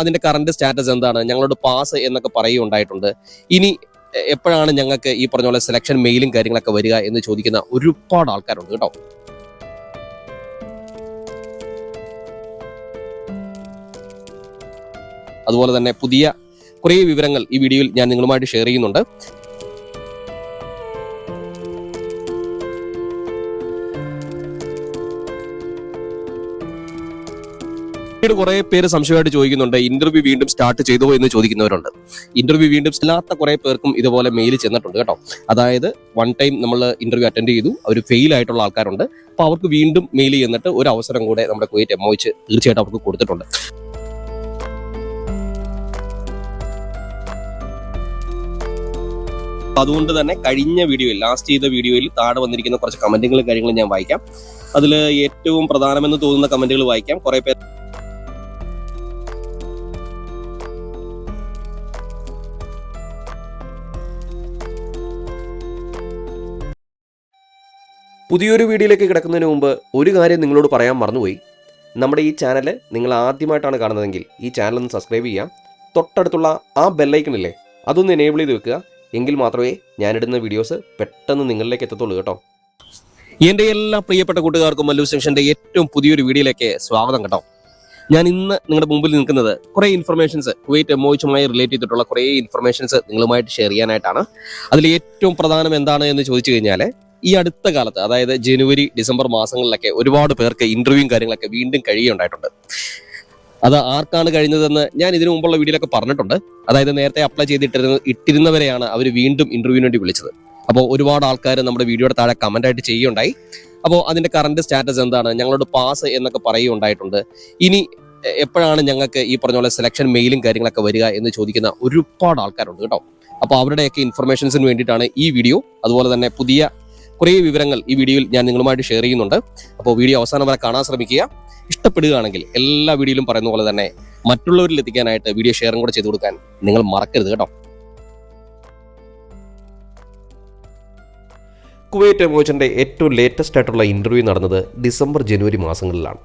അതിന്റെ current status എന്താണ്? ഞങ്ങളോട് പാസ് എന്നൊക്കെ പറയുകയുണ്ടായിട്ടുണ്ട്. ഇനി എപ്പോഴാണ് ഞങ്ങൾക്ക് ഈ പറഞ്ഞ പോലെ സെലക്ഷൻ മെയിലും കാര്യങ്ങളൊക്കെ വരിക എന്ന് ചോദിക്കുന്ന ഒരുപാട് ആൾക്കാരുണ്ട് കേട്ടോ. അതുപോലെ തന്നെ പുതിയ കുറേ വിവരങ്ങൾ ഈ വീഡിയോയിൽ ഞാൻ നിങ്ങളുമായിട്ട് ഷെയർ ചെയ്യുന്നുണ്ട്. പിന്നീട് കുറെ പേര് സംശയമായിട്ട് ചോദിക്കുന്നുണ്ട്. ഇന്റർവ്യൂ വീണ്ടും സ്റ്റാർട്ട് ചെയ്തോ എന്ന് ചോദിക്കുന്നവരുണ്ട്. ഇന്റർവ്യൂ വീണ്ടും ഇല്ലാത്ത കുറെ പേർക്കും ഇതുപോലെ മെയിൽ ചെന്നിട്ടുണ്ട് കേട്ടോ. അതായത് വൺ ടൈം നമ്മൾ ഇന്റർവ്യൂ അറ്റൻഡ് ചെയ്തു. അവർ ഫെയിൽ ആയിട്ടുള്ള ആൾക്കാരുണ്ട്. അപ്പൊ അവർക്ക് വീണ്ടും മെയിൽ ചെന്നിട്ട് ഒരു അവസരം കൂടെ നമ്മുടെ കുവൈറ്റ് എംഒച്ച് തീർച്ചയായിട്ടും അവർക്ക് കൊടുത്തിട്ടുണ്ട്. അതുകൊണ്ട് തന്നെ കഴിഞ്ഞ വീഡിയോയിൽ ലാസ്റ്റ് ചെയ്ത വീഡിയോയിൽ താഴെ വന്നിരിക്കുന്ന കുറച്ച് കമന്റുകളും കാര്യങ്ങളും ഞാൻ വായിക്കാം. അതിൽ ഏറ്റവും പ്രധാനമെന്ന് തോന്നുന്ന കമന്റുകൾ വായിക്കാം. കുറെ പേർ പുതിയൊരു വീഡിയോയിലേക്ക് കിടക്കുന്നതിന് മുമ്പ് ഒരു കാര്യം നിങ്ങളോട് പറയാൻ മറന്നുപോയി. നമ്മുടെ ഈ ചാനൽ നിങ്ങൾ ആദ്യമായിട്ടാണ് കാണുന്നതെങ്കിൽ ഈ ചാനൽ ഒന്ന് സബ്സ്ക്രൈബ് ചെയ്യാം. തൊട്ടടുത്തുള്ള ആ ബെല്ലൈക്കണില്ലേ അതൊന്ന് എനേബിൾ ചെയ്ത് വെക്കുക. എങ്കിൽ മാത്രമേ ഞാനിടുന്ന വീഡിയോസ് പെട്ടെന്ന് നിങ്ങളിലേക്ക് എത്തത്തുള്ളൂ കേട്ടോ. എന്റെ എല്ലാ പ്രിയപ്പെട്ട കൂട്ടുകാർക്കും മല്ലു സെക്ഷന്റെ ഏറ്റവും പുതിയൊരു വീഡിയോയിലേക്ക് സ്വാഗതം കേട്ടോ. ഞാൻ ഇന്ന് നിങ്ങളുടെ മുമ്പിൽ നിൽക്കുന്നത് കുറേ ഇൻഫർമേഷൻസ് കുവൈറ്റ് എമോയിച്ചുമായി റിലേറ്റ് ചെയ്തിട്ടുള്ള കുറേ ഇൻഫർമേഷൻസ് നിങ്ങളുമായിട്ട് ഷെയർ ചെയ്യാനായിട്ടാണ്. അതിൽ ഏറ്റവും പ്രധാനം എന്താണ് എന്ന് ചോദിച്ചു കഴിഞ്ഞാൽ ഈ അടുത്ത കാലത്ത് അതായത് ജനുവരി ഡിസംബർ മാസങ്ങളിലൊക്കെ ഒരുപാട് പേർക്ക് ഇന്റർവ്യൂവും കാര്യങ്ങളൊക്കെ വീണ്ടും കഴിയുണ്ടായിട്ടുണ്ട് അത് ആർക്കാണ് കഴിഞ്ഞതെന്ന് ഞാൻ ഇതിനു മുമ്പുള്ള വീഡിയോയിലൊക്കെ പറഞ്ഞിട്ടുണ്ട്. അതായത് നേരത്തെ അപ്ലൈ ചെയ്തിട്ടിരുന്ന ഇട്ടിരുന്നവരെയാണ് അവർ വീണ്ടും ഇന്റർവ്യൂവിന് വേണ്ടി വിളിച്ചത്. അപ്പോൾ ഒരുപാട് ആൾക്കാർ നമ്മുടെ വീഡിയോയുടെ താഴെ കമന്റ് ആയിട്ട് ചെയ്യുകയുണ്ടായി. അപ്പോൾ അതിന്റെ കറണ്ട് സ്റ്റാറ്റസ് എന്താണ് ഞങ്ങളോട് പാസ് എന്നൊക്കെ പറയുകയുണ്ടായിട്ടുണ്ട്. ഇനി എപ്പോഴാണ് ഞങ്ങൾക്ക് ഈ പറഞ്ഞ പോലെ സെലക്ഷൻ മെയിലും കാര്യങ്ങളൊക്കെ വരിക എന്ന് ചോദിക്കുന്ന ഒരുപാട് ആൾക്കാരുണ്ട് കേട്ടോ. അപ്പോൾ അവരുടെയൊക്കെ ഇൻഫർമേഷൻസിന് വേണ്ടിയിട്ടാണ് ഈ വീഡിയോ അതുപോലെ തന്നെ പുതിയ കുറേ വിവരങ്ങൾ ഈ വീഡിയോയിൽ ഞാൻ നിങ്ങളുമായിട്ട് ഷെയർ ചെയ്യുന്നുണ്ട്. അപ്പോൾ വീഡിയോ അവസാനം വരെ കാണാൻ ശ്രമിക്കുക. ഇഷ്ടപ്പെടുകയാണെങ്കിൽ എല്ലാ വീഡിയോയിലും പറയുന്ന പോലെ തന്നെ മറ്റുള്ളവരിൽ എത്തിക്കാനായിട്ട് വീഡിയോ ഷെയറും കൂടെ ചെയ്തു കൊടുക്കാൻ നിങ്ങൾ മറക്കരുത് കേട്ടോ. കുവൈറ്റ് മോചന്റെ ഏറ്റവും ലേറ്റസ്റ്റ് ആയിട്ടുള്ള ഇന്റർവ്യൂ നടന്നത് ഡിസംബർ ജനുവരി മാസങ്ങളിലാണ്.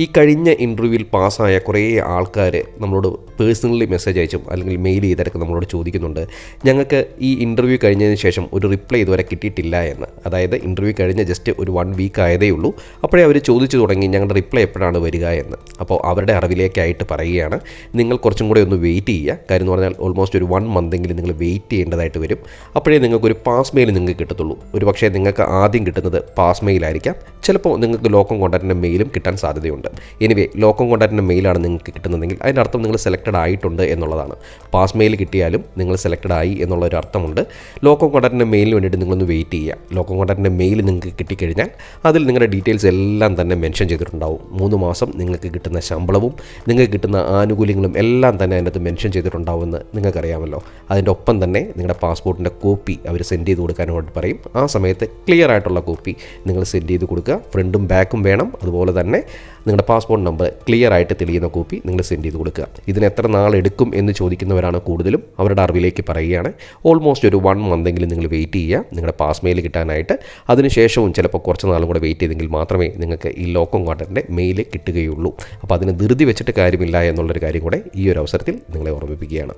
ഈ കഴിഞ്ഞ ഇന്റർവ്യൂവിൽ പാസ്സായ കുറേ ആൾക്കാർ നമ്മളോട് പേഴ്സണലി മെസ്സേജ് അയച്ചും അല്ലെങ്കിൽ മെയിൽ ചെയ്തിടക്ക് നമ്മളോട് ചോദിക്കുന്നുണ്ട്. ഞങ്ങൾക്ക് ഈ ഇന്റർവ്യൂ കഴിഞ്ഞതിന് ശേഷം ഒരു റിപ്ലൈ ഇതുവരെ കിട്ടിയിട്ടില്ല എന്ന്. അതായത് ഇന്റർവ്യൂ കഴിഞ്ഞ ജസ്റ്റ് ഒരു വൺ വീക്ക് ആയതേ ഉള്ളൂ. അപ്പോഴേ അവർ ചോദിച്ചു തുടങ്ങി ഞങ്ങളുടെ റിപ്ലൈ എപ്പോഴാണ് വരിക എന്ന്. അപ്പോൾ അവരുടെ അറിവിലേക്കായിട്ട് പറയുകയാണ് നിങ്ങൾ കുറച്ചും കൂടെ ഒന്ന് വെയിറ്റ് ചെയ്യുക. കാര്യം എന്ന് പറഞ്ഞാൽ ഓൾമോസ്റ്റ് ഒരു വൺ മന്തെങ്കിലും നിങ്ങൾ വെയിറ്റ് ചെയ്യേണ്ടതായിട്ട് വരും. അപ്പോഴേ നിങ്ങൾക്കൊരു പാസ് മെയിൽ നിങ്ങൾക്ക് കിട്ടത്തുള്ളൂ. ഒരു പക്ഷേ നിങ്ങൾക്ക് ആദ്യം കിട്ടുന്നത് പാസ് മെയിലായിരിക്കാം ചിലപ്പോൾ നിങ്ങൾക്ക് ലോക്കം കോൺടാക്റ്റിന്റെ മെയിലും കിട്ടാൻ സാധ്യതയുണ്ട്. എനിവേ ലോക്കം കോൺടാക്റ്റിന്റെ മെയിലാണ് നിങ്ങൾക്ക് കിട്ടുന്നതെങ്കിൽ അതിന്റെ അർത്ഥം നിങ്ങൾ സെലക്റ്റഡ് ആയിട്ടുണ്ട് എന്നുള്ളതാണ്. പാസ് മെയിൽ കിട്ടിയാലും നിങ്ങൾ സെലക്റ്റഡ് ആയി എന്നുള്ള ഒരു അർത്ഥമുണ്ട് ലോക്കം കോൺടാക്റ്റിന്റെ മെയിലിന് വേണ്ടിയിട്ട് നിങ്ങളൊന്ന് വെയിറ്റ് ചെയ്യുക. ലോക്കം കോൺടാക്റ്റിന്റെ മെയിൽ നിങ്ങൾക്ക് കിട്ടിക്കഴിഞ്ഞാൽ അതിൽ നിങ്ങളുടെ ഡീറ്റെയിൽസ് എല്ലാം തന്നെ മെൻഷൻ ചെയ്തിട്ടുണ്ടാവും. മൂന്ന് മാസം നിങ്ങൾക്ക് കിട്ടുന്ന ശമ്പളവും നിങ്ങൾക്ക് കിട്ടുന്ന ആനുകൂല്യങ്ങളും എല്ലാം തന്നെ അതിനകത്ത് മെൻഷൻ ചെയ്തിട്ടുണ്ടാവുമെന്ന് നിങ്ങൾക്കറിയാമല്ലോ. അതിന്റെ ഒപ്പം തന്നെ നിങ്ങളുടെ പാസ്പോർട്ടിന്റെ കോപ്പി അവർ സെൻഡ് ചെയ്ത് കൊടുക്കാനായിട്ട് പറയും. ആ സമയത്ത് ക്ലിയർ ആയിട്ടുള്ള കോപ്പി നിങ്ങൾ സെൻഡ് ചെയ്ത് കൊടുക്കുക. ഫ്രണ്ടും ബാക്കും വേണം. അതുപോലെ തന്നെ നിങ്ങളുടെ പാസ്പോർട്ട് നമ്പർ ക്ലിയർ ആയിട്ട് തെളിയുന്ന കോപ്പി നിങ്ങൾ സെൻഡ് ചെയ്ത് കൊടുക്കുക. ഇതിന് എത്ര നാളെടുക്കും എന്ന് ചോദിക്കുന്നവരാണ് കൂടുതലും. അവരുടെ അറിവിലേക്ക് പറയുകയാണ്. ഓൾമോസ്റ്റ് ഒരു വൺ മന്തെങ്കിലും നിങ്ങൾ വെയിറ്റ് ചെയ്യുക. നിങ്ങളുടെ പാസ് മെയിൽ കിട്ടാനായിട്ട്. അതിനുശേഷവും ചിലപ്പോൾ കുറച്ച് നാളും കൂടെ വെയിറ്റ് ചെയ്തെങ്കിൽ മാത്രമേ നിങ്ങൾക്ക് ഈ ലോക്കം കോട്ടന്റെ മെയിൽ കിട്ടുകയുള്ളൂ. അപ്പോൾ അതിന് ധൃതി വെച്ചിട്ട് കാര്യമില്ല എന്നുള്ളൊരു കാര്യം കൂടെ ഈ ഒരു അവസരത്തിൽ നിങ്ങളെ ഓർമ്മിപ്പിക്കുകയാണ്.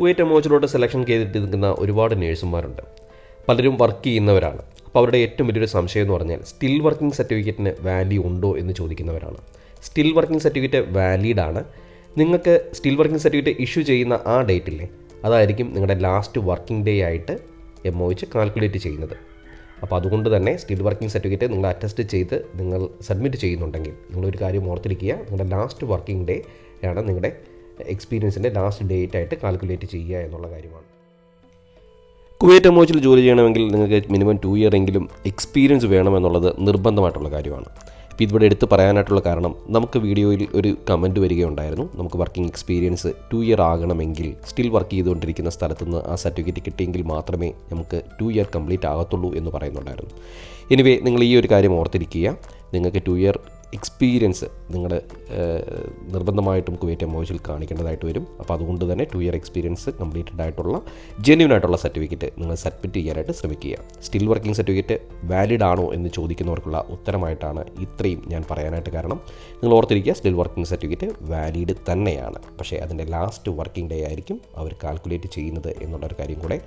കുവൈറ്റ് എമോച്ചിലോട്ട് സെലക്ഷൻ ചെയ്തിട്ട് നിൽക്കുന്ന ഒരുപാട് നേഴ്സുമാരുണ്ട് പലരും വർക്ക് ചെയ്യുന്നവരാണ്. അപ്പോൾ അവരുടെ ഏറ്റവും വലിയൊരു സംശയം എന്ന് പറഞ്ഞാൽ സ്റ്റിൽ വർക്കിംഗ് സർട്ടിഫിക്കറ്റിന് വാല്യൂ ഉണ്ടോ എന്ന് ചോദിക്കുന്നവരാണ്. സ്റ്റിൽ വർക്കിംഗ് സർട്ടിഫിക്കറ്റ് വാലിഡ് ആണ്. നിങ്ങൾക്ക് സ്റ്റിൽ വർക്കിംഗ് സർട്ടിഫിക്കറ്റ് ഇഷ്യൂ ചെയ്യുന്ന ആ ഡേറ്റില്ലേ അതായിരിക്കും നിങ്ങളുടെ ലാസ്റ്റ് വർക്കിംഗ് ഡേ ആയിട്ട് എം ഒ വെച്ച് കാൽക്കുലേറ്റ് ചെയ്യുന്നത്. അപ്പോൾ അതുകൊണ്ട് തന്നെ സ്റ്റിൽ വർക്കിംഗ് സർട്ടിഫിക്കറ്റ് നിങ്ങൾ അറ്റസ്റ്റ് ചെയ്ത് നിങ്ങൾ സബ്മിറ്റ് ചെയ്യുന്നുണ്ടെങ്കിൽ നിങ്ങളൊരു കാര്യം ഓർത്തിരിക്കുക നിങ്ങളുടെ ലാസ്റ്റ് വർക്കിംഗ് ഡേ ആണ് നിങ്ങളുടെ എക്സ്പീരിയൻസിന്റെ ലാസ്റ്റ് ഡേറ്റ് ആയിട്ട് കാൽക്കുലേറ്റ് ചെയ്യുക എന്നുള്ള കാര്യമാണ്. കുവൈറ്റ് എമോച്ചിൽ ജോലി ചെയ്യണമെങ്കിൽ നിങ്ങൾക്ക് മിനിമം ടു ഇയർ എങ്കിലും എക്സ്പീരിയൻസ് വേണമെന്നുള്ളത് നിർബന്ധമായിട്ടുള്ള കാര്യമാണ്. ഇപ്പോൾ ഇതിവിടെ എടുത്ത് പറയാനായിട്ടുള്ള കാരണം നമുക്ക് വീഡിയോയിൽ ഒരു കമന്റ് വരികയുണ്ടായിരുന്നു. നമുക്ക് വർക്കിംഗ് എക്സ്പീരിയൻസ് ടു ഇയർ ആകണമെങ്കിൽ സ്റ്റിൽ വർക്ക് ചെയ്തുകൊണ്ടിരിക്കുന്ന സ്ഥലത്തു നിന്ന് ആ സർട്ടിഫിക്കറ്റ് കിട്ടിയെങ്കിൽ മാത്രമേ നമുക്ക് ടു ഇയർ കംപ്ലീറ്റ് ആകത്തുള്ളൂ എന്ന് പറയുന്നുണ്ടായിരുന്നു. എനിവേ നിങ്ങൾ ഈ ഒരു കാര്യം ഓർത്തിരിക്കുക. നിങ്ങൾക്ക് ടു ഇയർ എക്സ്പീരിയൻസ് നിങ്ങൾ നിർബന്ധമായിട്ടും കുവൈറ്റ് എം ഒസിൽ കാണിക്കേണ്ടതായിട്ട് വരും. അപ്പോൾ അതുകൊണ്ട് തന്നെ ടു ഇയർ എക്സ്പീരിയൻസ് കംപ്ലീറ്റഡ് ആയിട്ടുള്ള ജെന്യൂൻ ആയിട്ടുള്ള സർട്ടിഫിക്കറ്റ് നിങ്ങൾ സബ്മിറ്റ് ചെയ്യാനായിട്ട് ശ്രമിക്കുക. സ്റ്റിൽ വർക്കിംഗ് സർട്ടിഫിക്കറ്റ് വാലിഡ് ആണോ എന്ന് ചോദിക്കുന്നവർക്കുള്ള ഉത്തരമായിട്ടാണ് ഇത്രയും ഞാൻ പറയാനായിട്ട് കാരണം. നിങ്ങൾ ഓർത്തിരിക്കുക സ്റ്റിൽ വർക്കിംഗ് സർട്ടിഫിക്കറ്റ് വാലിഡ് തന്നെയാണ്. പക്ഷേ അതിന്റെ ലാസ്റ്റ് വർക്കിംഗ് ഡേ ആയിരിക്കും അവർ കാൽക്കുലേറ്റ് ചെയ്യുന്നത് എന്നുള്ളൊരു കാര്യം കൂടെ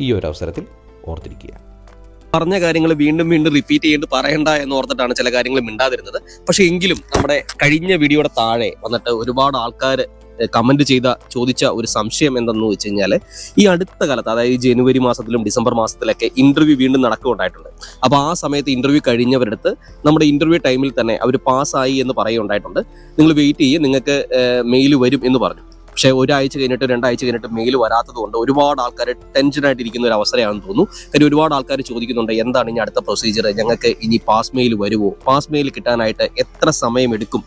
ഈ ഒരു അവസരത്തിൽ ഓർത്തിരിക്കുക. പറഞ്ഞ കാര്യങ്ങൾ വീണ്ടും വീണ്ടും റിപ്പീറ്റ് ചെയ്ത് പറയണ്ട എന്ന് ഓർത്തിട്ടാണ് ചില കാര്യങ്ങൾ മിണ്ടാതിരുന്നത്. പക്ഷെ എങ്കിലും നമ്മുടെ കഴിഞ്ഞ വീഡിയോയുടെ താഴെ വന്നിട്ട് ഒരുപാട് ആൾക്കാർ കമന്റ് ചെയ്ത ചോദിച്ച ഒരു സംശയം എന്തെന്ന് വെച്ച് കഴിഞ്ഞാൽ ഈ അടുത്ത കാലത്ത് അതായത് ജനുവരി മാസത്തിലും ഡിസംബർ മാസത്തിലൊക്കെ ഇന്റർവ്യൂ വീണ്ടും നടക്കുകയുണ്ടായിട്ടുണ്ട്. അപ്പോൾ ആ സമയത്ത് ഇന്റർവ്യൂ കഴിഞ്ഞവരടുത്ത് നമ്മുടെ ഇന്റർവ്യൂ ടൈമിൽ തന്നെ അവർ പാസ്സായി എന്ന് പറയുകയുണ്ടായിട്ടുണ്ട്. നിങ്ങൾ വെയിറ്റ് ചെയ്യും നിങ്ങൾക്ക് മെയിൽ വരും എന്ന് പറഞ്ഞു. പക്ഷേ ഒരാഴ്ച കഴിഞ്ഞിട്ട് രണ്ടാഴ്ച കഴിഞ്ഞിട്ട് മെയിൽ വരാത്തത് കൊണ്ട് ഒരുപാട് ആൾക്കാർ ടെൻഷനായിട്ട് ഇരിക്കുന്ന ഒരു അവസരമാണെന്ന് തോന്നുന്നു. കാര്യം ഒരുപാട് ആൾക്കാർ ചോദിക്കുന്നുണ്ട് എന്താണ് ഇനി അടുത്ത പ്രൊസീജിയർ ഞങ്ങൾക്ക് ഇനി പാസ് മെയിൽ വരുമോ? പാസ് മെയിൽ കിട്ടാനായിട്ട് എത്ര സമയം എടുക്കും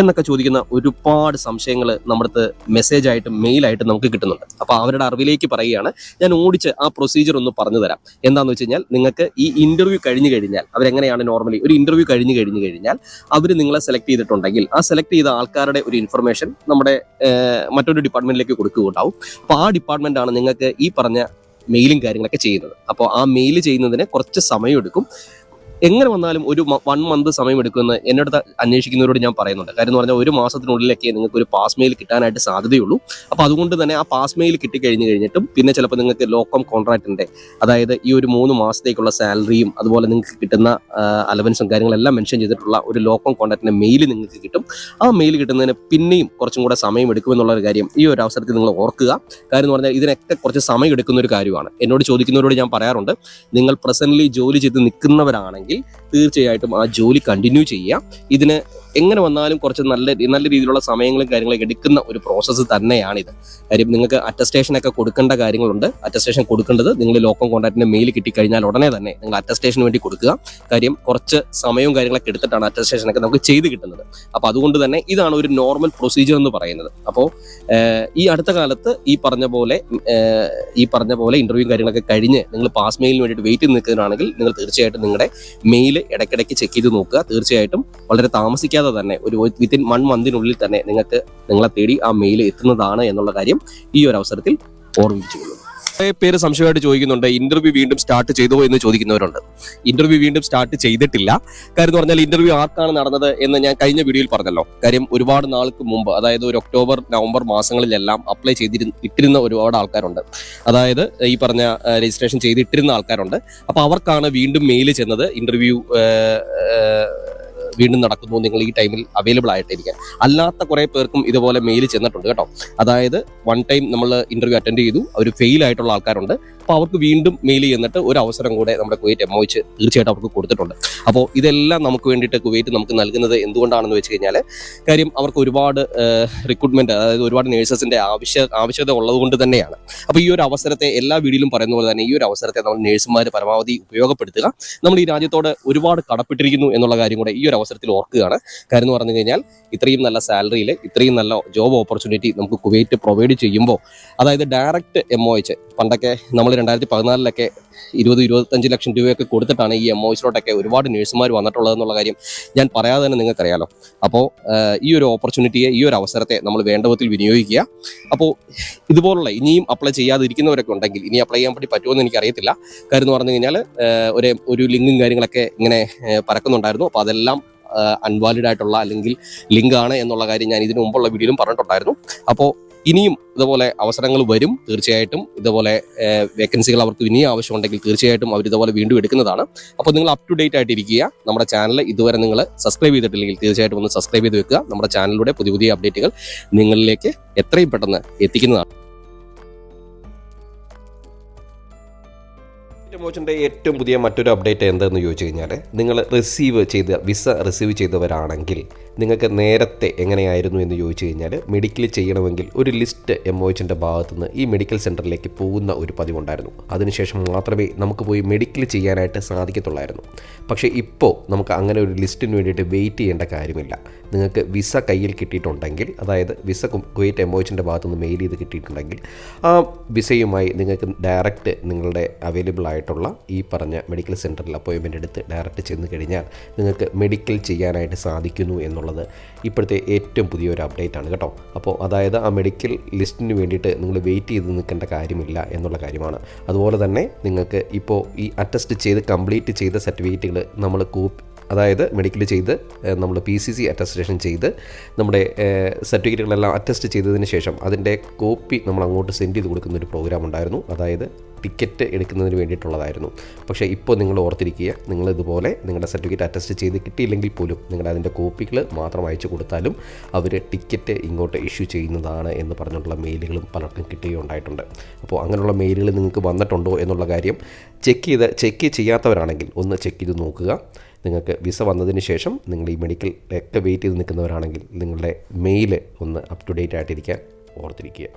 എന്നൊക്കെ ചോദിക്കുന്ന ഒരുപാട് സംശയങ്ങൾ നമ്മുടെ മെസ്സേജ് ആയിട്ട് മെയിലായിട്ട് നമുക്ക് കിട്ടുന്നുണ്ട്. അപ്പോൾ അവരുടെ അറിവിലേക്ക് പറയുകയാണ്. ഞാൻ ഓടിച്ച് ആ പ്രൊസീജിയർ ഒന്ന് പറഞ്ഞു തരാം. എന്താണെന്ന് വെച്ച് കഴിഞ്ഞാൽ നിങ്ങൾക്ക് ഈ ഇന്റർവ്യൂ കഴിഞ്ഞു കഴിഞ്ഞാൽ അവരെങ്ങനെയാണ് നോർമലി ഒരു ഇന്റർവ്യൂ കഴിഞ്ഞു കഴിഞ്ഞു കഴിഞ്ഞാൽ അവർ നിങ്ങളെ സെലക്ട് ചെയ്തിട്ടുണ്ടെങ്കിൽ ആ സെലക്ട് ചെയ്ത ആൾക്കാരുടെ ഒരു ഇൻഫർമേഷൻ നമ്മുടെ മറ്റൊരു ഡിപ്പാർട്ട്മെന്റിലേക്ക് കൊടുക്കുകയുണ്ടാവും. അപ്പോൾ ആ ഡിപ്പാർട്ട്മെന്റ് ആണ് നിങ്ങൾക്ക് ഈ പറഞ്ഞ മെയിലും കാര്യങ്ങളൊക്കെ ചെയ്യുന്നത്. അപ്പോൾ ആ മെയിൽ ചെയ്യുന്നതിന് കുറച്ച് സമയം എടുക്കും എങ്ങനെ വന്നാലും ഒരു വൺ മന്ത് സമയം എടുക്കുമെന്ന് എന്നോട് അന്വേഷിക്കുന്നവരോട് ഞാൻ പറയുന്നുണ്ട്. കാര്യം എന്ന് പറഞ്ഞാൽ ഒരു മാസത്തിനുള്ളിലൊക്കെ നിങ്ങൾക്ക് ഒരു പാസ് മെയിൽ കിട്ടാനായിട്ട് സാധ്യതയുള്ളൂ. അപ്പോൾ അതുകൊണ്ട് തന്നെ ആ പാസ് മെയിൽ കിട്ടിക്കഴിഞ്ഞ് കഴിഞ്ഞിട്ടും പിന്നെ ചിലപ്പോൾ നിങ്ങൾക്ക് ലോക്കം കോൺട്രാക്റ്റിന്റെ അതായത് ഈ ഒരു മൂന്ന് മാസത്തേക്കുള്ള സാലറിയും അതുപോലെ നിങ്ങൾക്ക് കിട്ടുന്ന അലവൻസും കാര്യങ്ങളെല്ലാം മെൻഷൻ ചെയ്തിട്ടുള്ള ഒരു ലോക്കം കോൺട്രാക്റ്റിന്റെ മെയിൽ നിങ്ങൾക്ക് കിട്ടും. ആ മെയിൽ കിട്ടുന്നതിന് പിന്നെയും കുറച്ചും കൂടെ സമയം എടുക്കുമെന്നുള്ള ഒരു കാര്യം ഈ ഒരു അവസരത്തിൽ നിങ്ങൾ ഓർക്കുക. കാര്യം എന്ന് പറഞ്ഞാൽ ഇതിനൊക്കെ കുറച്ച് സമയം എടുക്കുന്ന ഒരു കാര്യമാണ്. എന്നോട് ചോദിക്കുന്നവരോട് ഞാൻ പറയാറുണ്ട് നിങ്ങൾ പ്രസന്റ്ലി ജോലി ചെയ്ത് നിൽക്കുന്നവരാണെങ്കിൽ തീർച്ചയായിട്ടും ആ ജോലി കണ്ടിന്യൂ ചെയ്യുക ഇതിന് എങ്ങനെ വന്നാലും കുറച്ച് നല്ല നല്ല രീതിയിലുള്ള സമയങ്ങളും കാര്യങ്ങളൊക്കെ എടുക്കുന്ന ഒരു പ്രോസസ്സ് തന്നെയാണിത്. കാര്യം നിങ്ങൾക്ക് അറ്റസ്റ്റേഷനൊക്കെ കൊടുക്കേണ്ട കാര്യങ്ങളുണ്ട്. അറ്റസ്റ്റേഷൻ കൊടുക്കേണ്ടത് നിങ്ങൾ ലോക്കൽ കോൺട്രാക്റ്റിന്റെ മെയിൽ കിട്ടിക്കഴിഞ്ഞാൽ ഉടനെ തന്നെ നിങ്ങൾ അറ്റസ്റ്റേഷന് വേണ്ടി കൊടുക്കുക. കാര്യം കുറച്ച് സമയവും കാര്യങ്ങളൊക്കെ എടുത്തിട്ടാണ് അറ്റസ്റ്റേഷനൊക്കെ നമുക്ക് ചെയ്ത് കിട്ടുന്നത്. അപ്പോൾ അതുകൊണ്ട് തന്നെ ഇതാണ് ഒരു നോർമൽ പ്രൊസീജിയർ എന്ന് പറയുന്നത്. അപ്പോൾ ഈ അടുത്ത കാലത്ത് ഈ പറഞ്ഞ പോലെ ഈ പറഞ്ഞ പോലെ ഇന്റർവ്യൂ കാര്യങ്ങളൊക്കെ കഴിഞ്ഞ് നിങ്ങൾ പാസ് മെയിലിന് വേണ്ടിയിട്ട് വെയിറ്റ് നിൽക്കുന്നതാണെങ്കിൽ നിങ്ങൾ തീർച്ചയായിട്ടും നിങ്ങളുടെ മെയിൽ ഇടയ്ക്കിടയ്ക്ക് ചെക്ക് ചെയ്ത് നോക്കുക. തീർച്ചയായിട്ടും വളരെ താമസിക്കാതെ തന്നെ ഒരു വിത്തിൻ വൺ മന്തിനുള്ളിൽ തന്നെ നിങ്ങൾക്ക് നിങ്ങളെ തേടി ആ മെയിൽ എത്തുന്നതാണ് എന്നുള്ള കാര്യം ഈ ഒരു അവസരത്തിൽ ഓർമ്മിപ്പിച്ചുകൊള്ളുന്നു പേര് സംശയമായിട്ട് ചോദിക്കുന്നുണ്ട് ഇന്റർവ്യൂ വീണ്ടും സ്റ്റാർട്ട് ചെയ്തോ? എന്ന് ചോദിക്കുന്നവരുണ്ട്. ഇന്റർവ്യൂ വീണ്ടും സ്റ്റാർട്ട് ചെയ്തിട്ടില്ല. കാര്യം എന്ന് പറഞ്ഞാൽ ഇന്റർവ്യൂ ആർക്കാണ് നടന്നത് എന്ന് ഞാൻ കഴിഞ്ഞ വീഡിയോയിൽ പറഞ്ഞല്ലോ. കാര്യം ഒരുപാട് നാൾക്ക് മുമ്പ് അതായത് ഒരു ഒക്ടോബർ നവംബർ മാസങ്ങളിലെല്ലാം അപ്ലൈ ചെയ്തിരുന്ന ഇട്ടിരുന്ന ഒരുപാട് ആൾക്കാരുണ്ട്. അതായത് ഈ പറഞ്ഞ രജിസ്ട്രേഷൻ ചെയ്തിട്ടിരുന്ന ആൾക്കാരുണ്ട്. അപ്പോൾ അവർക്കാണ് വീണ്ടും മെയിൽ ചെന്നത് ഇന്റർവ്യൂ വീണ്ടും നടക്കുന്നു. നിങ്ങൾ ഈ ടൈമിൽ അവൈലബിൾ ആയിട്ടിരിക്കാൻ. അല്ലാത്ത കുറേ പേർക്കും ഇതുപോലെ മെയിൽ ചെന്നിട്ടുണ്ട് കേട്ടോ. അതായത് വൺ ടൈം നമ്മൾ ഇന്റർവ്യൂ അറ്റൻഡ് ചെയ്തു. അവർ ഫെയിൽ ആയിട്ടുള്ള ആൾക്കാരുണ്ട്. അപ്പോൾ അവർക്ക് വീണ്ടും മെയിൽ ചെന്നിട്ട് ഒരു അവസരം കൂടെ നമ്മുടെ കുവൈറ്റ് എംഒച്ച് തീർച്ചയായിട്ടും അവർക്ക് കൊടുത്തിട്ടുണ്ട്. അപ്പോൾ ഇതെല്ലാം നമുക്ക് വേണ്ടിയിട്ട് കുവൈറ്റ് നമുക്ക് നൽകുന്നത് എന്തുകൊണ്ടാണെന്ന് വെച്ച് കഴിഞ്ഞാൽ കാര്യം അവർക്ക് ഒരുപാട് റിക്രൂട്ട്മെന്റ് അതായത് ഒരുപാട് നേഴ്സസിന്റെ ആവശ്യ ആവശ്യകത ഉള്ളത് കൊണ്ട് തന്നെയാണ്. അപ്പോൾ ഈ ഒരു അവസരത്തെ എല്ലാ വീഡിയോയിലും പറയുന്ന പോലെ തന്നെ ഈ ഒരു അവസരത്തെ നമ്മൾ നേഴ്സുമാർ പരമാവധി ഉപയോഗപ്പെടുത്തുക. നമ്മൾ ഈ രാജ്യത്തോട് ഒരുപാട് കടപ്പെട്ടിരിക്കുന്നു എന്നുള്ള കാര്യം കൂടെ ഈ ഒരു അവസരത്തിൽ ഓർക്കുകയാണ്. കാര്യം പറഞ്ഞു കഴിഞ്ഞാൽ ഇത്രയും നല്ല സാലറിയിൽ ഇത്രയും നല്ല ജോബ് ഓപ്പർച്യൂണിറ്റി നമുക്ക് കുവൈറ്റ് പ്രൊവൈഡ് ചെയ്യുമ്പോൾ അതായത് ഡയറക്റ്റ് എം ഒ എച്ച് പണ്ടൊക്കെ നമ്മൾ രണ്ടായിരത്തി പതിനാലിലൊക്കെ ഇരുപത് ഇരുപത്തഞ്ച് ലക്ഷം രൂപയൊക്കെ കൊടുത്തിട്ടാണ് ഈ എം ഒ എച്ചിലോട്ടൊക്കെ ഒരുപാട് നഴ്സുമാർ വന്നിട്ടുള്ളതെന്നുള്ള കാര്യം ഞാൻ പറയാതെ തന്നെ നിങ്ങൾക്കറിയാലോ. അപ്പോൾ ഈ ഒരു ഓപ്പർച്യൂണിറ്റിയെ ഈ ഒരു അവസരത്തെ നമ്മൾ വേണ്ട വിധത്തിൽ വിനിയോഗിക്കുക. അപ്പോൾ ഇതുപോലുള്ള ഇനിയും അപ്ലൈ ചെയ്യാതിരിക്കുന്നവരൊക്കെ ഉണ്ടെങ്കിൽ ഇനി അപ്ലൈ ചെയ്യാൻ വേണ്ടി പറ്റുമോ എന്ന് എനിക്കറിയത്തില്ല. കാര്യം എന്ന് പറഞ്ഞു കഴിഞ്ഞാൽ ഒരു ഒരു ലിങ്കും കാര്യങ്ങളൊക്കെ ഇങ്ങനെ പറക്കുന്നുണ്ടായിരുന്നു. അപ്പോൾ അതെല്ലാം അൺവാലിഡ് ആയിട്ടുള്ള അല്ലെങ്കിൽ ലിങ്ക് ആണ് എന്നുള്ള കാര്യം ഞാൻ ഇതിനു മുമ്പുള്ള വീഡിയോയിലും പറഞ്ഞിട്ടുണ്ടായിരുന്നു. അപ്പോൾ ഇനിയും ഇതുപോലെ അവസരങ്ങൾ വരും തീർച്ചയായിട്ടും. ഇതുപോലെ വേക്കൻസികൾ അവർക്ക് ഇനിയും ആവശ്യമുണ്ടെങ്കിൽ തീർച്ചയായിട്ടും അവർ ഇതുപോലെ വീണ്ടും എടുക്കുന്നതാണ്. അപ്പോൾ നിങ്ങൾ അപ് ടു ഡേറ്റ് ആയിട്ടിരിക്കുക നമ്മുടെ ചാനൽ ഇതുവരെ നിങ്ങൾ സബ്സ്ക്രൈബ് ചെയ്തിട്ടില്ലെങ്കിൽ തീർച്ചയായിട്ടും ഒന്ന് സബ്സ്ക്രൈബ് ചെയ്ത് വെക്കുക. നമ്മുടെ ചാനലിലൂടെ പുതിയ പുതിയ അപ്ഡേറ്റുകൾ നിങ്ങളിലേക്ക് എത്രയും പെട്ടെന്ന് എത്തിക്കുന്നതാണ്. മോച്ചിന്റെ ഏറ്റവും പുതിയ മറ്റൊരു അപ്ഡേറ്റ് എന്തെന്ന് ചോദിച്ചു കഴിഞ്ഞാൽ നിങ്ങൾ റിസീവ് ചെയ്ത വിസ റിസീവ് ചെയ്തവരാണെങ്കിൽ നിങ്ങൾക്ക് നേരത്തെ എങ്ങനെയായിരുന്നു എന്ന് ചോദിച്ചു കഴിഞ്ഞാൽ മെഡിക്കൽ ചെയ്യണമെങ്കിൽ ഒരു ലിസ്റ്റ് എം ഒ എച്ചിന്റെ ഭാഗത്തുനിന്ന് ഈ മെഡിക്കൽ സെന്ററിലേക്ക് പോകുന്ന ഒരു പതിവുണ്ടായിരുന്നു. അതിനുശേഷം മാത്രമേ നമുക്ക് പോയി മെഡിക്കൽ ചെയ്യാനായിട്ട് സാധിക്കത്തുള്ളായിരുന്നു. പക്ഷേ ഇപ്പോൾ നമുക്ക് അങ്ങനെ ഒരു ലിസ്റ്റിന് വേണ്ടിയിട്ട് വെയിറ്റ് ചെയ്യേണ്ട കാര്യമില്ല. നിങ്ങൾക്ക് വിസ കയ്യിൽ കിട്ടിയിട്ടുണ്ടെങ്കിൽ അതായത് വിസ കുവൈറ്റ് എം ഒ എച്ചിന്റെ ഭാഗത്തുനിന്ന് മെയിൽ ചെയ്ത് കിട്ടിയിട്ടുണ്ടെങ്കിൽ ആ വിസയുമായി നിങ്ങൾക്ക് ഡയറക്റ്റ് നിങ്ങളുടെ അവൈലബിൾ ആയിട്ടുള്ള ഈ പറഞ്ഞ മെഡിക്കൽ സെന്ററിൽ അപ്പോയിൻമെന്റ് എടുത്ത് ഡയറക്റ്റ് ചെന്ന് കഴിഞ്ഞാൽ നിങ്ങൾക്ക് മെഡിക്കൽ ചെയ്യാനായിട്ട് സാധിക്കുന്നു എന്നുള്ളത് ഇപ്പോഴത്തെ ഏറ്റവും പുതിയൊരു അപ്ഡേറ്റ് ആണ് കേട്ടോ. അപ്പോൾ അതായത് ആ മെഡിക്കൽ ലിസ്റ്റിന് വേണ്ടിയിട്ട് നിങ്ങൾ വെയിറ്റ് ചെയ്ത് നിൽക്കേണ്ട കാര്യമില്ല എന്നുള്ള കാര്യമാണ്. അതുപോലെ തന്നെ നിങ്ങൾക്ക് ഇപ്പോൾ ഈ അറ്റസ്റ്റ് ചെയ്ത് കംപ്ലീറ്റ് ചെയ്ത സർട്ടിഫിക്കറ്റുകൾ നമ്മൾ അതായത് മെഡിക്കൽ ചെയ്ത് നമ്മൾ പി സി സി അറ്റസ്റ്റേഷൻ ചെയ്ത് നമ്മുടെ സർട്ടിഫിക്കറ്റുകളെല്ലാം അറ്റസ്റ്റ് ചെയ്തതിന് ശേഷം അതിന്റെ കോപ്പി നമ്മൾ അങ്ങോട്ട് സെൻഡ് ചെയ്ത് കൊടുക്കുന്ന ഒരു പ്രോഗ്രാം ഉണ്ടായിരുന്നു. അതായത് ടിക്കറ്റ് എടുക്കുന്നതിന് വേണ്ടിയിട്ടുള്ളതായിരുന്നു. പക്ഷേ ഇപ്പോൾ നിങ്ങൾ ഓർത്തിരിക്കുക നിങ്ങൾ ഇതുപോലെ നിങ്ങളുടെ സർട്ടിഫിക്കറ്റ് അറ്റസ്റ്റ് ചെയ്ത് കിട്ടിയില്ലെങ്കിൽ പോലും നിങ്ങൾ അതിന്റെ കോപ്പികൾ മാത്രം അയച്ചു കൊടുത്താലും അവർ ടിക്കറ്റ് ഇങ്ങോട്ട് ഇഷ്യൂ ചെയ്യുന്നതാണ് എന്ന് പറഞ്ഞിട്ടുള്ള മെയിലുകളും പലർക്കും കിട്ടുകയുണ്ടായിട്ടുണ്ട്. അപ്പോൾ അങ്ങനെയുള്ള മെയിലുകൾ നിങ്ങൾക്ക് വന്നിട്ടുണ്ടോ എന്നുള്ള കാര്യം ചെക്ക് ചെയ്ത് ചെക്ക് ചെയ്യാത്തവരാണെങ്കിൽ ഒന്ന് ചെക്ക് ചെയ്ത് നോക്കുക. നിങ്ങൾക്ക് വിസ വന്നതിന് ശേഷം നിങ്ങൾ ഈ മെഡിക്കൽ ഒക്കെ വെയിറ്റ് ചെയ്ത് നിൽക്കുന്നവരാണെങ്കിൽ നിങ്ങളുടെ മെയിൽ ഒന്ന് അപ് ടു ഡേറ്റ് ആയിട്ടിരിക്കാൻ ഓർത്തിരിക്കുക.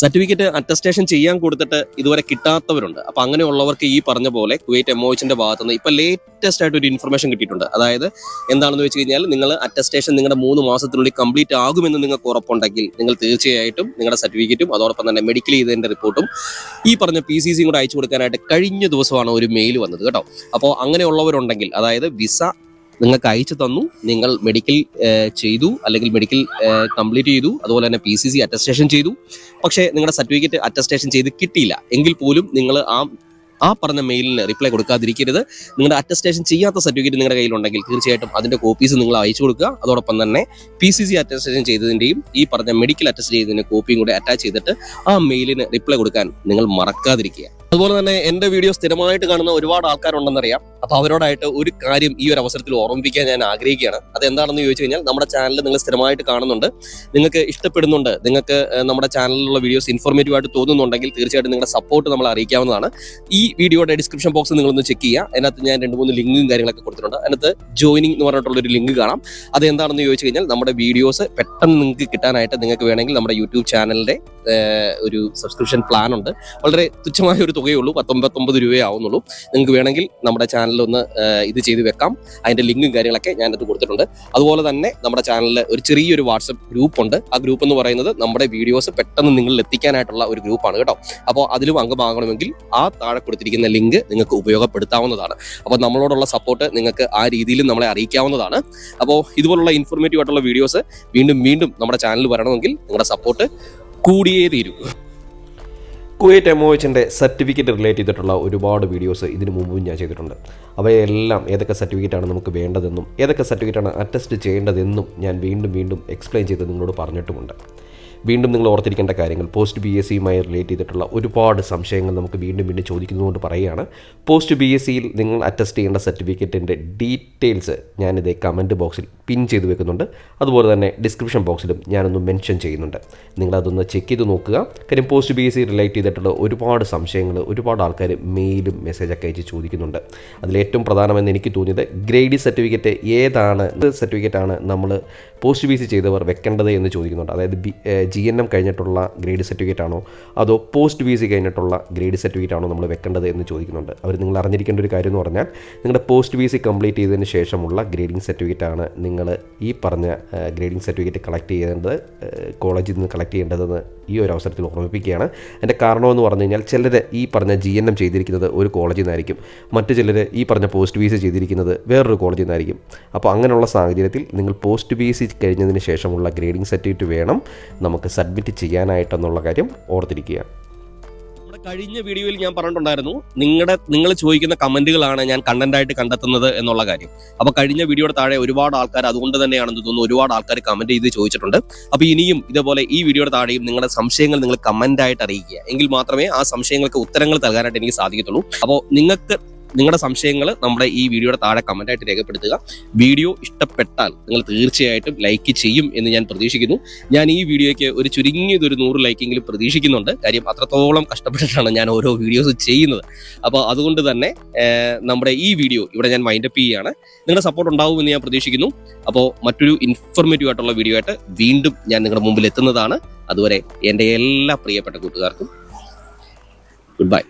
സർട്ടിഫിക്കറ്റ് അറ്റസ്റ്റേഷൻ ചെയ്യാൻ കൊടുത്തിട്ട് ഇതുവരെ കിട്ടാത്തവരുണ്ട്. അപ്പൊ അങ്ങനെയുള്ളവർക്ക് ഈ പറഞ്ഞ പോലെ കുവൈറ്റ് എംഒച്ചിന്റെ ഭാഗത്തുനിന്ന് ഇപ്പൊ ലേറ്റസ്റ്റ് ആയിട്ട് ഒരു ഇൻഫർമേഷൻ കിട്ടിയിട്ടുണ്ട്. അതായത് എന്താണെന്ന് വെച്ച് കഴിഞ്ഞാൽ നിങ്ങൾ അറ്റസ്റ്റേഷൻ നിങ്ങളുടെ മൂന്ന് മാസത്തിനുള്ളിൽ കംപ്ലീറ്റ് ആകുമെന്ന് നിങ്ങൾക്ക് ഉറപ്പുണ്ടെങ്കിൽ നിങ്ങൾ തീർച്ചയായിട്ടും നിങ്ങളുടെ സർട്ടിഫിക്കറ്റും അതോടൊപ്പം തന്നെ മെഡിക്കൽ ചെയ്തതിന്റെ റിപ്പോർട്ടും ഈ പറഞ്ഞ പി സി സിയും കൂടെ അയച്ചു കൊടുക്കാനായിട്ട് കഴിഞ്ഞ ദിവസമാണ് ഒരു മെയിൽ വന്നത് കേട്ടോ. അപ്പോൾ അങ്ങനെയുള്ളവരുണ്ടെങ്കിൽ അതായത് വിസ നിങ്ങൾക്ക് അയച്ചു തന്നു നിങ്ങൾ മെഡിക്കൽ ചെയ്തു അല്ലെങ്കിൽ മെഡിക്കൽ കംപ്ലീറ്റ് ചെയ്തു അതുപോലെ തന്നെ പി സി സി അറ്റസ്റ്റേഷൻ ചെയ്തു. പക്ഷേ നിങ്ങളുടെ സർട്ടിഫിക്കറ്റ് അറ്റസ്റ്റേഷൻ ചെയ്ത് കിട്ടിയില്ല. എങ്കിൽ പോലും നിങ്ങൾ ആ ആ പറഞ്ഞ മെയിലിന് റിപ്ലൈ കൊടുക്കാതിരിക്കരുത്. നിങ്ങളുടെ അറ്റസ്റ്റേഷൻ ചെയ്യാത്ത സർട്ടിഫിക്കറ്റ് നിങ്ങളുടെ കയ്യിലുണ്ടെങ്കിൽ തീർച്ചയായിട്ടും അതിന്റെ കോപ്പീസ് നിങ്ങൾ അയച്ചു കൊടുക്കുക. അതോടൊപ്പം തന്നെ പി സി സി അറ്റസ്റ്റേഷൻ ചെയ്തതിന്റെയും ഈ പറഞ്ഞ മെഡിക്കൽ അറ്റസ്റ്റ് ചെയ്തതിന്റെ കോപ്പിയും കൂടെ അറ്റാച്ച് ചെയ്തിട്ട് ആ മെയിലിന് റിപ്ലൈ കൊടുക്കാൻ നിങ്ങൾ മറക്കാതിരിക്കുക. അതുപോലെ തന്നെ എന്റെ വീഡിയോ സ്ഥിരമായിട്ട് കാണുന്ന ഒരുപാട് ആൾക്കാരുണ്ടെന്നറിയാം. അപ്പൊ അവരോടായിട്ട് ഒരു കാര്യം ഈ ഒരു അവസരത്തിൽ ഓർമ്മിപ്പിക്കാൻ ഞാൻ ആഗ്രഹിക്കുകയാണ്. അത് എന്താണെന്ന് ചോദിച്ചു കഴിഞ്ഞാൽ നമ്മുടെ ചാനൽ നിങ്ങൾ സ്ഥിരമായിട്ട് കാണുന്നുണ്ട്. നിങ്ങൾക്ക് ഇഷ്ടപ്പെടുന്നുണ്ട്. നിങ്ങൾക്ക് നമ്മുടെ ചാനലിലുള്ള വീഡിയോസ് ഇൻഫോർമേറ്റീവ് ആയിട്ട് തോന്നുന്നുണ്ടെങ്കിൽ തീർച്ചയായിട്ടും നിങ്ങളുടെ സപ്പോർട്ട് നമ്മൾ അറിയിക്കാവുന്നതാണ്. ഈ വീഡിയോയുടെ ഡിസ്ക്രിപ്ഷൻ ബോക്സ് നിങ്ങളൊന്ന് ചെക്ക് ചെയ്യുക. അതിനകത്ത് ഞാൻ രണ്ട് മൂന്ന് ലിങ്കും കാര്യങ്ങളൊക്കെ കൊടുത്തിട്ടുണ്ട്. അതിനകത്ത് ജോയിനിങ് എന്ന് പറഞ്ഞിട്ടുള്ള ഒരു ലിങ്ക് കാണാം. അത് എന്താണെന്ന് ചോദിച്ചു കഴിഞ്ഞാൽ നമ്മുടെ വീഡിയോസ് പെട്ടെന്ന് നിങ്ങൾക്ക് കിട്ടാനായിട്ട് നിങ്ങൾക്ക് വേണമെങ്കിൽ നമ്മുടെ യൂട്യൂബ് ചാനലിന്റെ ഒരു സബ്സ്ക്രിപ്ഷൻ പ്ലാൻ ഉണ്ട്. വളരെ തുച്ഛമായ ഒരു തുകയുള്ളൂ. പത്തൊമ്പത്തൊമ്പത് രൂപയേ ആവുന്നുള്ളൂ. നിങ്ങൾക്ക് വേണമെങ്കിൽ നമ്മുടെ ചാനലിൽ ഒന്ന് ഇത് ചെയ്ത് വെക്കാം. അതിന്റെ ലിങ്കും കാര്യങ്ങളൊക്കെ ഞാനത് കൊടുത്തിട്ടുണ്ട്. അതുപോലെ തന്നെ നമ്മുടെ ചാനലിൽ ഒരു ചെറിയൊരു വാട്സപ്പ് ഗ്രൂപ്പ് ഉണ്ട്. ആ ഗ്രൂപ്പ് എന്ന് പറയുന്നത് നമ്മുടെ വീഡിയോസ് പെട്ടെന്ന് നിങ്ങളിൽ എത്തിക്കാനായിട്ടുള്ള ഒരു ഗ്രൂപ്പാണ് കേട്ടോ. അപ്പോൾ അതിലും അംഗമാകണമെങ്കിൽ ആ താഴെ കൊടുത്തിരിക്കുന്ന ലിങ്ക് നിങ്ങൾക്ക് ഉപയോഗപ്പെടുത്താവുന്നതാണ്. അപ്പോൾ നമ്മളോടുള്ള സപ്പോർട്ട് നിങ്ങൾക്ക് ആ രീതിയിലും നമ്മളെ അറിയിക്കാവുന്നതാണ്. അപ്പോൾ ഇതുപോലുള്ള ഇൻഫോർമേറ്റീവ് ആയിട്ടുള്ള വീഡിയോസ് വീണ്ടും വീണ്ടും നമ്മുടെ ചാനൽ വരണമെങ്കിൽ നിങ്ങളുടെ സപ്പോർട്ട് കൂടിയേ തീരൂ. കുവൈറ്റ് എം ഒ എച്ചിന്റെ സർട്ടിഫിക്കറ്റ് റിലേറ്റ് ചെയ്തിട്ടുള്ള ഒരുപാട് വീഡിയോസ് ഇതിനു മുമ്പും ഞാൻ ചെയ്തിട്ടുണ്ട്. അവയെല്ലാം ഏതൊക്കെ സർട്ടിഫിക്കറ്റാണ് നമുക്ക് വേണ്ടതെന്നും ഏതൊക്കെ സർട്ടിഫിക്കറ്റാണ് അറ്റസ്റ്റ് ചെയ്യേണ്ടതെന്നും ഞാൻ വീണ്ടും വീണ്ടും എക്സ്പ്ലെയിൻ ചെയ്ത് നിങ്ങളോട് പറഞ്ഞിട്ടുമുണ്ട്. വീണ്ടും നിങ്ങൾ ഓർത്തിരിക്കേണ്ട കാര്യങ്ങൾ. പോസ്റ്റ് ബി എസ് സിയുമായി റിലേറ്റ് ചെയ്തിട്ടുള്ള ഒരുപാട് സംശയങ്ങൾ നമുക്ക് വീണ്ടും വീണ്ടും ചോദിക്കുന്നതുകൊണ്ട് പറയുകയാണ്. പോസ്റ്റ് ബി എസ് സിയിൽ നിങ്ങൾ അറ്റസ്റ്റ് ചെയ്യേണ്ട സർട്ടിഫിക്കറ്റിന്റെ ഡീറ്റെയിൽസ് ഞാനിത് കമന്റ് ബോക്സിൽ പിൻ ചെയ്ത് വെക്കുന്നുണ്ട്. അതുപോലെ തന്നെ ഡിസ്ക്രിപ്ഷൻ ബോക്സിലും ഞാനൊന്ന് മെൻഷൻ ചെയ്യുന്നുണ്ട്. നിങ്ങളതൊന്ന് ചെക്ക് ചെയ്ത് നോക്കുക. കാര്യം post B S C relate ചെയ്തിട്ടുള്ള ഒരുപാട് സംശയങ്ങൾ ഒരുപാട് ആൾക്കാർ മെയിലും മെസ്സേജൊക്കെ അയച്ച് ചോദിക്കുന്നുണ്ട്. അതിലേറ്റവും പ്രധാനമെന്ന് എനിക്ക് തോന്നിയത് ഗ്രേഡി സർട്ടിഫിക്കറ്റ് ഏതാണ് സർട്ടിഫിക്കറ്റാണ് നമ്മൾ പോസ്റ്റ് ബി സി ചെയ്തവർ വെക്കേണ്ടത് എന്ന് ചോദിക്കുന്നുണ്ട്. അതായത് ജി എൻ എം കഴിഞ്ഞിട്ടുള്ള ഗ്രേഡ് സർട്ടിഫിക്കറ്റ് ആണോ? അതോ പോസ്റ്റ് പി സി കഴിഞ്ഞിട്ടുള്ള ഗ്രേഡ് സർട്ടിഫിക്കറ്റ് ആണോ നമ്മൾ വെക്കേണ്ടത് എന്ന് ചോദിക്കുന്നുണ്ട്. അവർ നിങ്ങൾ അറിഞ്ഞിരിക്കേണ്ട ഒരു കാര്യം എന്ന് പറഞ്ഞാൽ നിങ്ങളുടെ പോസ്റ്റ് പി സി കംപ്ലീറ്റ് ചെയ്തതിന് ശേഷമുള്ള ഗ്രേഡിംഗ് സർട്ടിഫിക്കറ്റ് ആണ് നിങ്ങൾ ഈ പറഞ്ഞ ഗ്രേഡിംഗ് സർട്ടിഫിക്കറ്റ് കളക്ട് ചെയ്യേണ്ടത് കോളേജിൽ നിന്ന് കളക്ട് ചെയ്യേണ്ടതെന്ന് ഈ ഒരു അവസരത്തിൽ ഓർമ്മിപ്പിക്കുകയാണ്. അതിന്റെ കാരണമെന്ന് പറഞ്ഞു കഴിഞ്ഞാൽ ചിലർ ഈ പറഞ്ഞ ജി എൻ എം ചെയ്തിരിക്കുന്നത് ഒരു കോളേജിൽ നിന്നായിരിക്കും മറ്റു ചിലർ ഈ പറഞ്ഞ പോസ്റ്റ് ബി സി ചെയ്തിരിക്കുന്നത് വേറൊരു കോളേജിൽ നിന്നായിരിക്കും അപ്പോൾ അങ്ങനെയുള്ള സാഹചര്യത്തിൽ നിങ്ങൾ പോസ്റ്റ് ബി സി കഴിഞ്ഞതിന് ശേഷമുള്ള ഗ്രേഡിംഗ് സർട്ടിഫിക്കറ്റ് വേണം നമുക്ക് സബ്മിറ്റ് ചെയ്യാനായിട്ടെന്നുള്ള കാര്യം ഓർത്തിരിക്കുക. കഴിഞ്ഞ വീഡിയോയിൽ ഞാൻ പറഞ്ഞിട്ടുണ്ടായിരുന്നു നിങ്ങളുടെ നിങ്ങൾ ചോദിക്കുന്ന കമന്റുകളാണ് ഞാൻ കണ്ടന്റായിട്ട് കണ്ടെത്തുന്നത് എന്നുള്ള കാര്യം. അപ്പൊ കഴിഞ്ഞ വീഡിയോയുടെ താഴെ ഒരുപാട് ആൾക്കാർ അതുകൊണ്ട് തന്നെയാണെന്ന് തോന്നുന്നു ഒരുപാട് ആൾക്കാർ കമന്റ് ചെയ്ത് ചോദിച്ചിട്ടുണ്ട്. അപ്പൊ ഇനിയും ഇതുപോലെ ഈ വീഡിയോയുടെ താഴെയും നിങ്ങളുടെ സംശയങ്ങൾ നിങ്ങൾ കമന്റ് ആയിട്ട് അറിയിക്കുക. എങ്കിൽ മാത്രമേ ആ സംശയങ്ങൾക്ക് ഉത്തരങ്ങൾ നൽകാനായിട്ട് എനിക്ക് സാധിക്കത്തുള്ളൂ. അപ്പോൾ നിങ്ങൾക്ക് നിങ്ങളുടെ സംശയങ്ങൾ നമ്മുടെ ഈ വീഡിയോയുടെ താഴെ കമന്റായിട്ട് രേഖപ്പെടുത്തുക. വീഡിയോ ഇഷ്ടപ്പെട്ടാൽ നിങ്ങൾ തീർച്ചയായിട്ടും ലൈക്ക് ചെയ്യും എന്ന് ഞാൻ പ്രതീക്ഷിക്കുന്നു. ഞാൻ ഈ വീഡിയോയ്ക്ക് ഒരു ചുരുങ്ങിയതൊരു നൂറ് ലൈക്കെങ്കിലും പ്രതീക്ഷിക്കുന്നുണ്ട്. കാര്യം അത്രത്തോളം കഷ്ടപ്പെട്ടിട്ടാണ് ഞാൻ ഓരോ വീഡിയോസ് ചെയ്യുന്നത്. അപ്പോൾ അതുകൊണ്ട് തന്നെ നമ്മുടെ ഈ വീഡിയോ ഇവിടെ ഞാൻ മൈൻഡപ്പ് ചെയ്യുകയാണ്. നിങ്ങളുടെ സപ്പോർട്ട് ഉണ്ടാവുമെന്ന് ഞാൻ പ്രതീക്ഷിക്കുന്നു. അപ്പോൾ മറ്റൊരു ഇൻഫോർമേറ്റീവ് ആയിട്ടുള്ള വീഡിയോ ആയിട്ട് വീണ്ടും ഞാൻ നിങ്ങളുടെ മുമ്പിൽ എത്തുന്നതാണ്. അതുവരെ എന്റെ എല്ലാ പ്രിയപ്പെട്ട കൂട്ടുകാർക്കും ഗുഡ് ബൈ